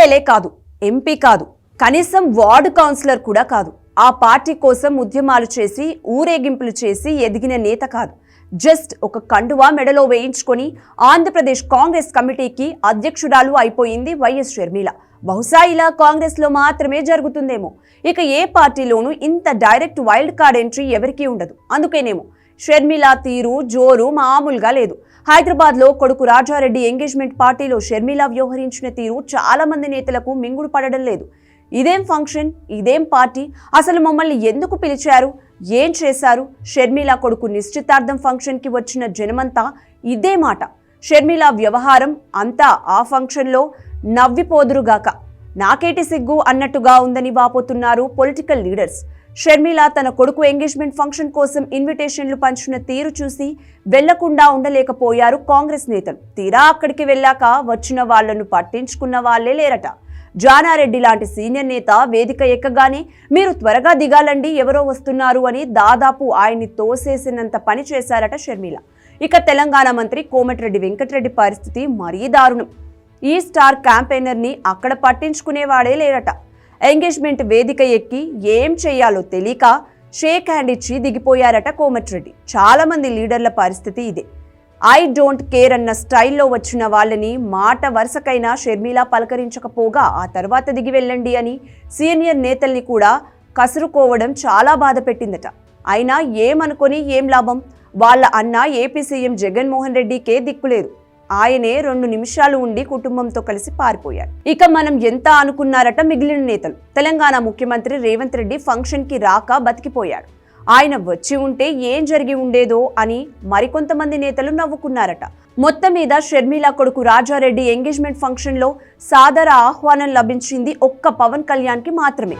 ఎమ్మెల్యేలే కాదు ఎంపీ కాదు కనీసం వార్డు కౌన్సిలర్ కూడా కాదు. ఆ పార్టీ కోసం ఉద్యమాలు చేసి ఊరేగింపులు చేసి ఎదిగిన నేత కాదు. జస్ట్ ఒక కండువా మెడలో వేయించుకొని ఆంధ్రప్రదేశ్ కాంగ్రెస్ కమిటీకి అధ్యక్షురాలు అయిపోయింది వైఎస్ షర్మిల. బహుశా ఇలా కాంగ్రెస్లో మాత్రమే జరుగుతుందేమో. ఇక ఏ పార్టీలోనూ ఇంత డైరెక్ట్ వైల్డ్ కార్డ్ ఎంట్రీ ఎవరికీ ఉండదు. అందుకేనేమో షర్మిల తీరు జోరు మామూలుగా లేదు. హైదరాబాద్లో కొడుకు రాజారెడ్డి ఎంగేజ్మెంట్ పార్టీలో షర్మిల వ్యవహరించిన తీరు చాలా మంది నేతలకు మింగుడు పడడం లేదు. ఇదేం ఫంక్షన్? ఇదేం పార్టీ? అసలు మమ్మల్ని ఎందుకు పిలిచారు? ఏం చేశారు? షర్మిల కొడుకు నిశ్చితార్థం ఫంక్షన్కి వచ్చిన జనమంతా ఇదే మాట. షర్మిల వ్యవహారం అంతా ఆ ఫంక్షన్లో నవ్విపోదురుగాక. నాకేటి సిగ్గు అన్నట్టుగా ఉందని వాపోతున్నారు పొలిటికల్ లీడర్స్. షర్మిల తన కొడుకు ఎంగేజ్మెంట్ ఫంక్షన్ కోసం ఇన్విటేషన్లు పంచిన తీరు చూసి వెళ్ళకుండా ఉండలేకపోయారు కాంగ్రెస్ నేతలు. తీరా అక్కడికి వెళ్ళాక వచ్చిన వాళ్ళను పట్టించుకున్న వాళ్ళే లేరట. జానారెడ్డి లాంటి సీనియర్ నేత వేదిక ఎక్కగానే మీరు త్వరగా దిగాలండి ఎవరో వస్తున్నారు అని దాదాపు ఆయన్ని తోసేసినంత పని చేశారట షర్మిల. ఇక తెలంగాణ మంత్రి కోమటిరెడ్డి వెంకటరెడ్డి పరిస్థితి మరీ దారుణం. ఈ స్టార్ క్యాంపెయినర్ని అక్కడ పట్టించుకునేవాడే లేరట. ఎంగేజ్మెంట్ వేదిక ఎక్కి ఏం చేయాలో తెలియక షేక్ హ్యాండ్ ఇచ్చి దిగిపోయారట కోమటిరెడ్డి చాలామంది లీడర్ల పరిస్థితి ఇదే. ఐ డోంట్ కేర్ అన్న స్టైల్లో వచ్చిన వాళ్ళని మాట వరుసకైనా షర్మిల పలకరించకపోగా ఆ తర్వాత దిగి వెళ్ళండి అని సీనియర్ నేతల్ని కూడా కసురుకోవడం చాలా బాధ పెట్టిందట. అయినా ఏమనుకొని ఏం లాభం? వాళ్ళ అన్న ఏపీ సీఎం జగన్మోహన్ రెడ్డికే దిక్కులేదు. ఆయనే రెండు నిమిషాలు ఉండి కుటుంబంతో కలిసి పారిపోయారు. ఇక మనం ఎంత అనుకున్నారట మిగిలిన నేతలు. తెలంగాణ ముఖ్యమంత్రి రేవంత్ రెడ్డి ఫంక్షన్కి రాక బతికిపోయాడు ఆయన వచ్చి ఉంటే ఏం జరిగి ఉండేదో అని మరికొంతమంది నేతలు నవ్వుకున్నారట. మొత్తం మీద షర్మిల కొడుకు రాజారెడ్డి ఎంగేజ్మెంట్ ఫంక్షన్లో సాదర ఆహ్వానం లభించింది ఒక్క పవన్ కళ్యాణ్కి మాత్రమే.